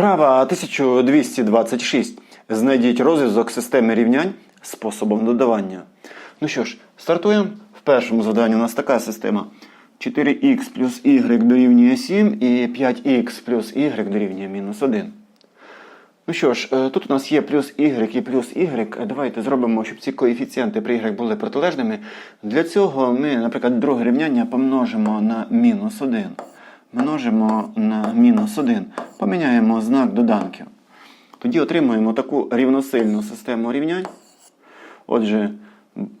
Вправа 1226. Знайдіть розв'язок системи рівнянь способом додавання. Ну що ж, стартуємо. В першому завданні у нас така система. 4х плюс y дорівнює 7 і 5х плюс y дорівнює мінус 1. Ну що ж, е, тут у нас є плюс y і плюс y. Давайте зробимо, щоб ці коефіцієнти при y були протилежними. Для цього ми, наприклад, друге рівняння помножимо на мінус 1. Множимо на мінус 1. Поміняємо знак доданків. Тоді отримуємо таку рівносильну систему рівнянь. Отже,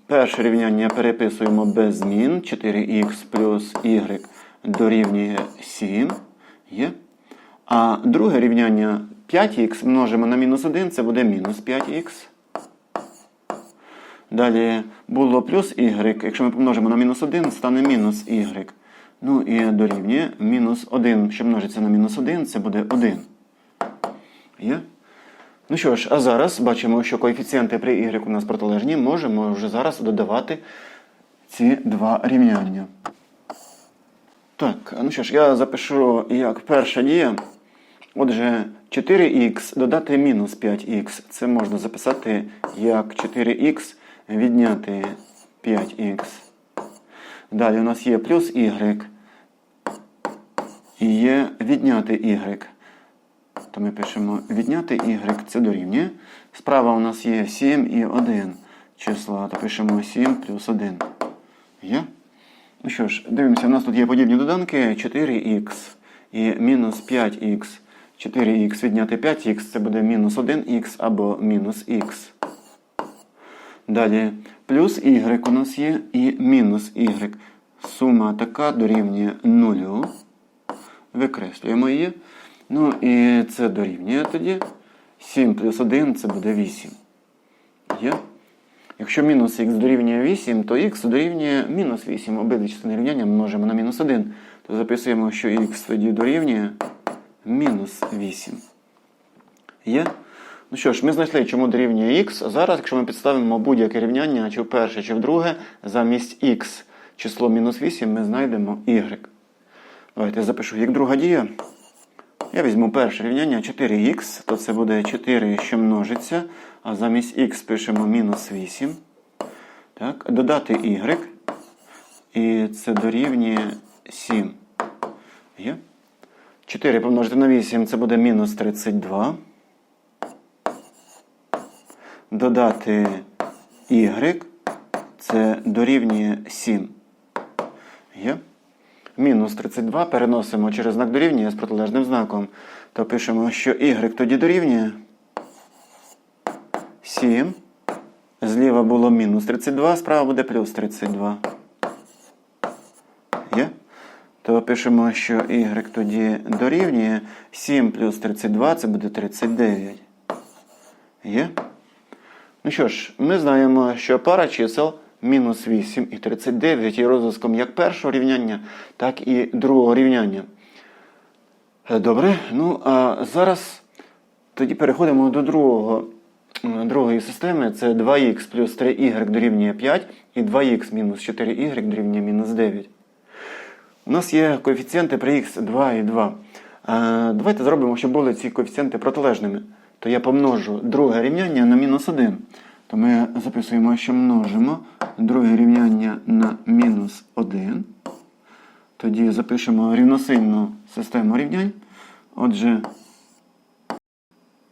перше рівняння переписуємо без змін. 4х плюс y дорівнює 7. Є. А друге рівняння 5х множимо на мінус 1, це буде мінус 5х. Далі було плюс y. Якщо ми помножимо на мінус 1, стане мінус y. Ну і дорівнює мінус 1, що множиться на мінус 1, це буде 1. Є? Ну що ж, а зараз бачимо, що коефіцієнти при y у нас протилежні. Можемо вже зараз додавати ці два рівняння. Так, ну що ж, я запишу як перша дія. Отже, 4х додати мінус 5х. Це можна записати як 4х відняти 5х. Далі у нас є плюс y і є відняти y. То ми пишемо відняти y, це дорівнює. Справа у нас є 7 і 1 числа, то пишемо 7 плюс 1. Є? Ну що ж, дивимося, у нас тут є подібні доданки 4х і мінус 5х. 4х відняти 5х це буде мінус 1х або мінус х. Далі плюс y у нас є і мінус y. Сума така дорівнює 0. Викреслюємо її. Ну і це дорівнює тоді. 7 плюс 1 це буде 8. Є? Якщо мінус х дорівнює 8, то х дорівнює мінус 8. Обидві частини рівняння множимо на мінус 1. То записуємо, що х тоді дорівнює мінус 8. Є? Ну що ж, ми знайшли, чому дорівнює х. Зараз, якщо ми підставимо будь-яке рівняння, чи в перше, чи в друге, замість х число мінус 8 ми знайдемо y. Давайте я запишу як друга дія. Я візьму перше рівняння 4х, то це буде 4, що множиться, а замість х пишемо мінус 8. Так, Додати y. І це дорівнює 7. Є? 4 помножити на 8 це буде мінус 32. Додати y. Це дорівнює 7. Є? Мінус 32 переносимо через знак дорівнює з протилежним знаком. То пишемо, що y тоді дорівнює 7. Зліва було мінус 32, справа буде плюс 32. Є? То пишемо, що y тоді дорівнює 7 плюс 32, це буде 39. Є? Ну що ж, ми знаємо, що пара чисел мінус 8 і 39 є розв'язком як першого рівняння, так і другого рівняння. Е, Добре, ну а зараз тоді переходимо до другого, другої системи. Це 2х плюс 3y дорівнює 5 і 2х мінус 4y дорівнює мінус 9. У нас є коефіцієнти при х 2 і 2. Е, Давайте зробимо, щоб були ці коефіцієнти протилежними. То я помножу друге рівняння на мінус 1. То ми записуємо, що множимо друге рівняння на мінус 1. Тоді запишемо рівносильну систему рівнянь. Отже,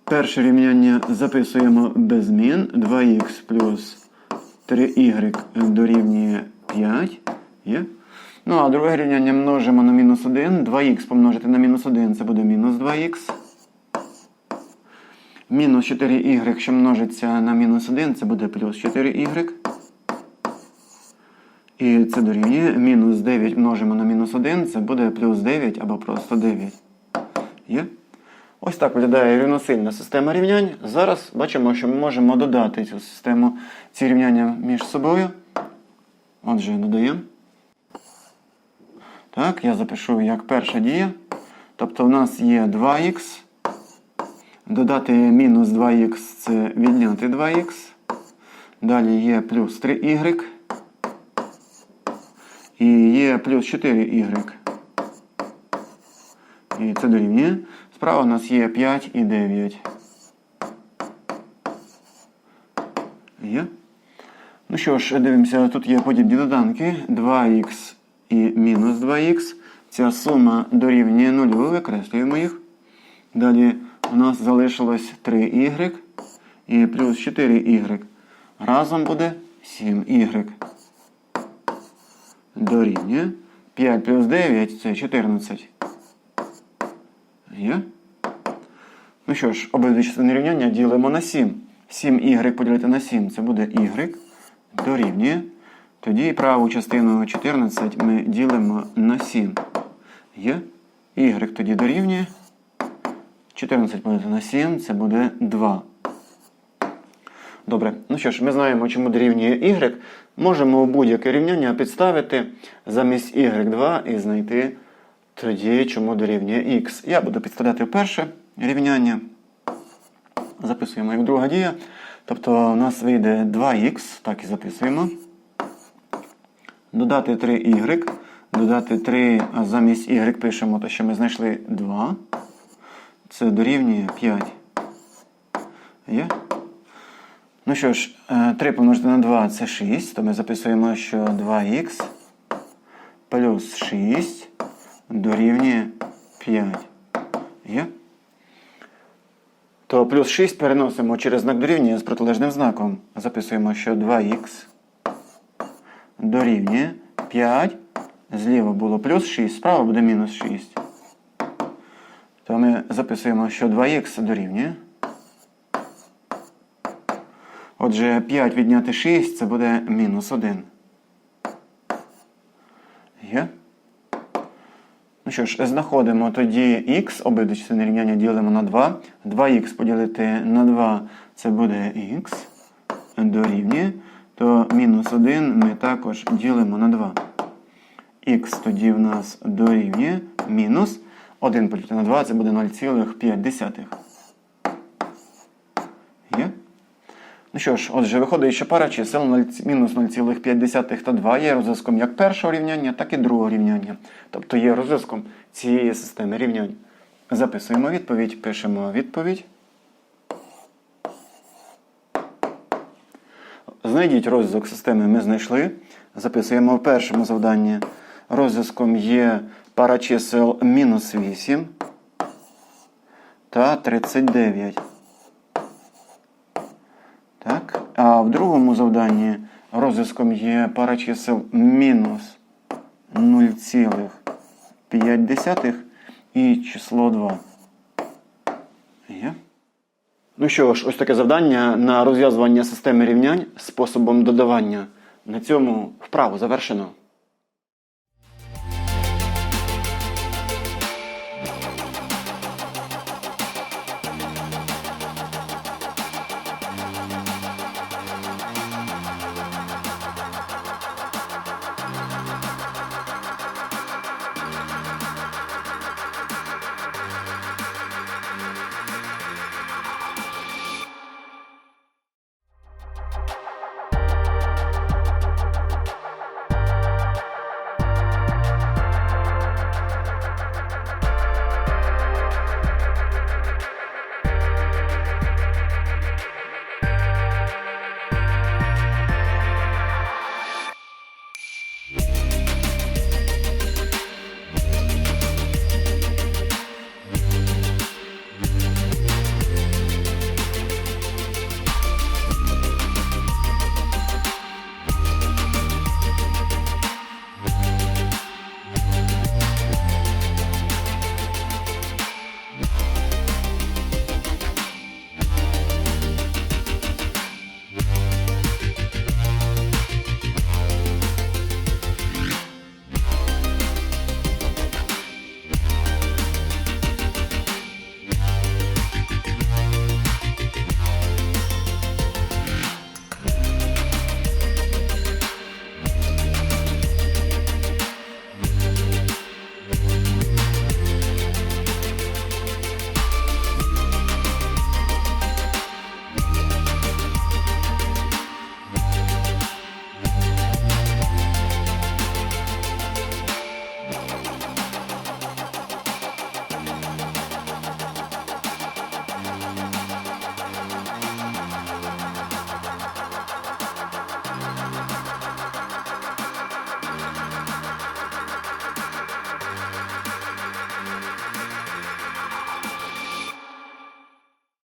перше рівняння записуємо без змін. 2х плюс 3y дорівнює 5. Є? Ну, а друге рівняння множимо на мінус 1. 2х помножити на мінус 1 це буде мінус 2х. Мінус 4y, якщо множиться на мінус 1, це буде плюс 4y. І це дорівнює. Мінус 9 множимо на мінус 1, це буде плюс 9 або просто 9. Є? Ось так виглядає рівносильна система рівнянь. Зараз бачимо, що ми можемо додати цю систему, ці рівняння між собою. Отже, додаємо. Так, я запишу як перша дія. Тобто у нас є 2х. Додати мінус 2х це відняти 2х. Далі є плюс 3y. І є плюс 4y. І це дорівнює. Справа у нас є 5 і 9. Є. Ну що ж, дивимося, тут є подібні доданки 2х і мінус 2х. Ця сума дорівнює 0, викреслюємо їх. Далі у нас залишилось 3y і плюс 4y. Разом буде 7y. Дорівнює 5 плюс 9 це 14. Є? Ну що ж, обидві частини рівняння ділимо на 7. 7y поділити на 7 це буде y дорівнює. Тоді праву частину 14 ми ділимо на 7. Є? Y тоді дорівнює. 14 поділити на 7 це буде 2. Добре, ну що ж, ми знаємо, чому дорівнює y. Можемо будь-яке рівняння підставити замість y2 і знайти тоді, чому дорівнює x. Я буду підставляти перше рівняння. Записуємо як друга дія. Тобто у нас вийде 2х, так і записуємо. Додати 3y. Додати 3, а замість y пишемо те, що ми знайшли 2. Це дорівнює 5. Є? Ну що ж, 3 помножити на 2 це 6, то ми записуємо, що 2х плюс 6 дорівнює 5. Є? То плюс 6 переносимо через знак дорівнює з протилежним знаком. Записуємо, що 2х дорівнює 5. Зліва було плюс 6, справа буде мінус 6. То ми записуємо, що 2х дорівнює. Отже, 5 відняти 6 це буде мінус 1. Є? Ну що ж, знаходимо тоді х, обидві частини рівняння ділимо на 2. 2х поділити на 2 це буде х дорівнює. То мінус 1 ми також ділимо на 2. Х тоді в нас дорівнює мінус 1 поділити на 2 це буде 0,5. Є? Ну що ж, отже, виходить, що пара чисел 0, мінус 0,5 та 2 є розв'язком як першого рівняння, так і другого рівняння. Тобто є розв'язком цієї системи рівнянь. Записуємо відповідь, пишемо відповідь. Знайдіть розв'язок системи ми знайшли. Записуємо в першому завданні. Розв'язком є пара чисел мінус 8 та 39. Так. А в другому завданні розв'язком є пара чисел мінус 0,5 і число 2. Є? Ну що ж, ось таке завдання на розв'язування системи рівнянь способом додавання. На цьому вправу завершено.